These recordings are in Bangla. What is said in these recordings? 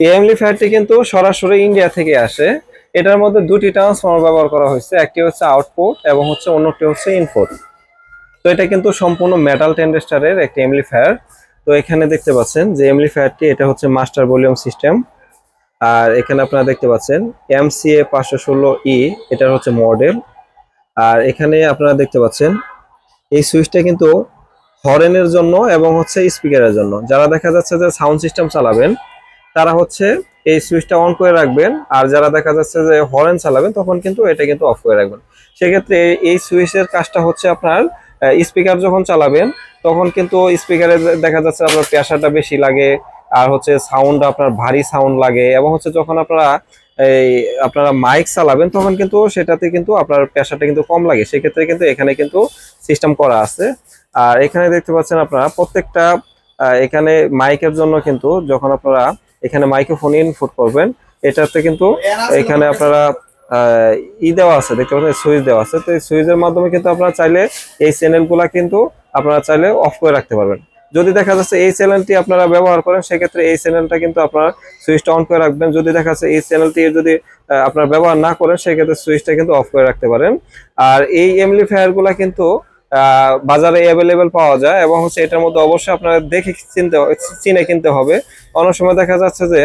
এই অ্যাম্পলিফায়ারটি কিন্তু সরাসরি ইন্ডিয়া থেকে আসে। এটার মধ্যে দুটি ট্রান্সফর্মার ব্যবহার করা হয়েছে। একটি হচ্ছে আউটপুট এবং হচ্ছে অন্যটি হচ্ছে ইনপুট। তো এটা কিন্তু সম্পূর্ণ মেটাল টেন্ডেস্টারের একটি অ্যাম্পলিফায়ার তো এখানে দেখতে পাচ্ছেন যে অ্যাম্পলিফায়ারটি এটা হচ্ছে মাস্টার ভলিউম সিস্টেম। আর এখানে আপনারা দেখতে পাচ্ছেন এমসিএ পাঁচশো ষোলো ই, এটার হচ্ছে মডেল। আর এখানে আপনারা দেখতে পাচ্ছেন এই সুইচটা কিন্তু হরেনের জন্য এবং হচ্ছে স্পিকারের জন্য। যারা দেখা যাচ্ছে যে সাউন্ড সিস্টেম চালাবেন তারা হচ্ছে এই সুইচটা অন করে রাখবেন, আর যারা দেখা যাচ্ছে যে হরেন চালাবেন, তখন কিন্তু এটা কিন্তু অফ করে রাখবেন। সেক্ষেত্রে এই- সুইচের কাজটা হচ্ছে আপনার স্পিকার যখন চালাবেন, তখন কিন্তু স্পিকারে দেখা যাচ্ছে আপনার প্রেশারটা বেশি লাগে, আর হচ্ছে সাউন্ড আপনার ভারী সাউন্ড লাগে, এবং হচ্ছে যখন আপনারা এই, আপনারা মাইক চালাবেন, তখন কিন্তু সেটাতে কিন্তু আপনার প্রেশারটা কিন্তু কম লাগে। সেক্ষেত্রে কিন্তু এখানে কিন্তু সিস্টেম করা আছে। আর এখানে দেখতে পাচ্ছেন আপনারা, প্রত্যেকটা এখানে মাইকের জন্য কিন্তু যখন আপনারা এখানে মাইক্রোফোন ইনপুট করবেন। এটাতে কিন্তু এখানে আপনারা ই দেওয়া আছে দেখতে পাচ্ছেন সুইচ দেওয়া আছে। তো এই সুইচের মাধ্যমে কিন্তু আপনারা চাইলে এই চ্যানেলগুলা কিন্তু আপনারা চাইলে অফ করে রাখতে পারবেন। যদি দেখা যাচ্ছে এই চ্যানেলটি আপনারা ব্যবহার করেন সেক্ষেত্রে এই চ্যানেলটা কিন্তু আপনারা সুইচটা অন করে রাখবেন। যদি দেখা যাচ্ছে এই চ্যানেলটি যদি আপনারা ব্যবহার না করেন সেক্ষেত্রে সুইচটা কিন্তু অফ করে রাখতে পারেন। আর এই এমপ্লিফায়ারগুলা কিন্তু বাজারে অ্যাভেলেবেল পাওয়া যায় এবং হচ্ছে এটার মধ্যে অবশ্যই আপনারা দেখে চিনতে চিনে কিনতে হবে। অনেক সময় দেখা যাচ্ছে যে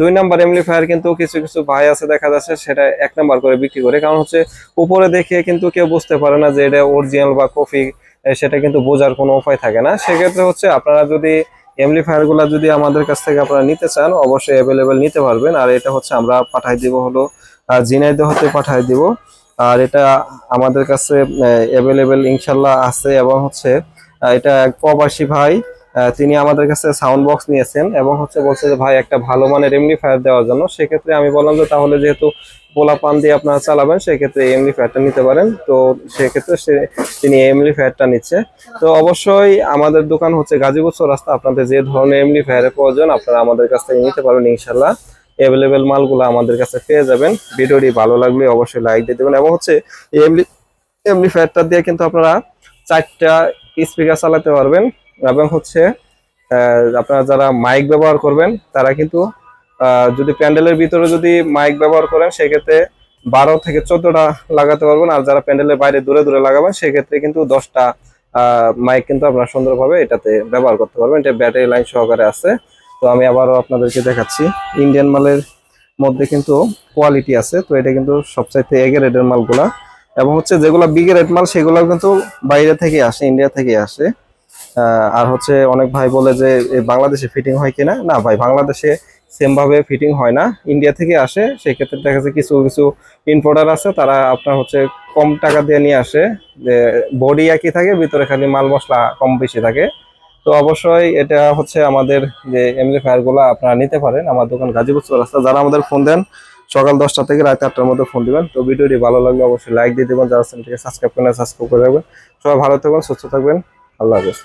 দুই নাম্বার এমপ্লিফায়ার কিন্তু কিছু কিছু ভাই আছে দেখা যাচ্ছে সেটা এক নাম্বার করে বিক্রি করে। কারণ হচ্ছে উপরে দেখে কিন্তু কেউ বুঝতে পারে না যে এটা অরিজিনাল বা কপি সেটা কিন্তু বোঝার কোনো উপায় থাকে না। সেক্ষেত্রে হচ্ছে আপনারা যদি এমপ্লিফায়ারগুলা যদি আমাদের কাছ থেকে আপনারা নিতে চান, অবশ্যই অ্যাভেলেবেল নিতে পারবেন। আর এটা হচ্ছে আমরা পাঠাই দিব হলো ঝিনাইদহ হতে পাঠাই দিব। আর এটা আমাদের কাছে অ্যাভেলেবেল ইনশাল্লাহ আছে এবং হচ্ছে এটা এক প্রবাসী ভাই তিনি আমাদের কাছে সাউন্ড বক্স নিয়েছেন এবং হচ্ছে বলছে যে, ভাই, একটা ভালো মানের এমপ্লিফায়ার দেওয়ার জন্য। সেক্ষেত্রে আমি বললাম যে, তাহলে যেহেতু পোলা পান দিয়ে আপনারা চালাবেন, সেক্ষেত্রে এই এমপ্লিফায়ারটা নিতে পারেন। তো সেক্ষেত্রে সে, তিনি এই এমপ্লিফায়ারটা নিচ্ছে। তো অবশ্যই আমাদের দোকান হচ্ছে গাজীপুর রাস্তা আপনাদের যে ধরনের এমপ্লিফায়ারের প্রয়োজন, আপনারা আমাদের কাছ থেকে নিতে পারবেন ইনশাল্লাহ। অ্যাভেলেবেল মালগুলো আমাদের কাছে পেয়ে যাবেন। ভিডিওটি ভালো লাগলে অবশ্যই লাইক দিয়ে দেবেন এবং হচ্ছে এই এমনি এমপ্লিফায়ারটা দিয়ে কিন্তু আপনারা চারটা স্পিকার চালাতে পারবেন এবং হচ্ছে আপনারা যারা মাইক ব্যবহার করবেন, তারা কিন্তু যদি প্যান্ডেলের ভিতরে যদি মাইক ব্যবহার করেন, সেক্ষেত্রে বারো থেকে চোদ্দটা লাগাতে পারবেন। আর যারা প্যান্ডেলের বাইরে দূরে দূরে লাগাবেন, সেক্ষেত্রে কিন্তু দশটা মাইক কিন্তু আপনারা সুন্দরভাবে এটাতে ব্যবহার করতে পারবেন। এটা ব্যাটারি লাইন সহকারে আছে। তো আমি আবারও আপনাদেরকে দেখাচ্ছি। ইন্ডিয়ান মালের মধ্যে কিন্তু কোয়ালিটি আছে, তো এটা কিন্তু সবচাইতে এগে রেটের মালগুলা। এবং হচ্ছে যেগুলো বিগে রেট মাল সেগুলো কিন্তু বাইরে থেকে আসে ইন্ডিয়া থেকে আসে। আর হচ্ছে অনেক ভাই বলে যে বাংলাদেশে ফিটিং হয় কিনা? না ভাই, বাংলাদেশে সেম ভাবে ফিটিং হয় না। ইন্ডিয়া থেকে আসে সেই ক্ষেত্রে দেখা যাচ্ছে কিছু কিছু ইম্পোর্টার আছে, তারা আপনার হচ্ছে কম টাকা দিয়ে নিয়ে আসে। যে বডি একই থাকে, ভিতরে খালি মাল মশলা কম বেশি থাকে। তো অবশ্যই এটা হচ্ছে আমাদের যে এমপ্লিফায়ারগুলা আপনারা নিতে পারেন। আমার দোকান গাজীপুর রাস্তা যারা আমাদের ফোন দেন, সকাল দশটা থেকে রাত আটটার মধ্যে ফোন দিবেন। তো ভিডিওটি ভালো লাগলে অবশ্যই লাইক দিয়ে দেবেন। যারা চ্যানেলটিকে সাবস্ক্রাইব করেন সাবস্ক্রাইব করে রাখবেন। সবাই ভালো থাকবেন, সুস্থ থাকবেন। আল্লাহ হাফেজ।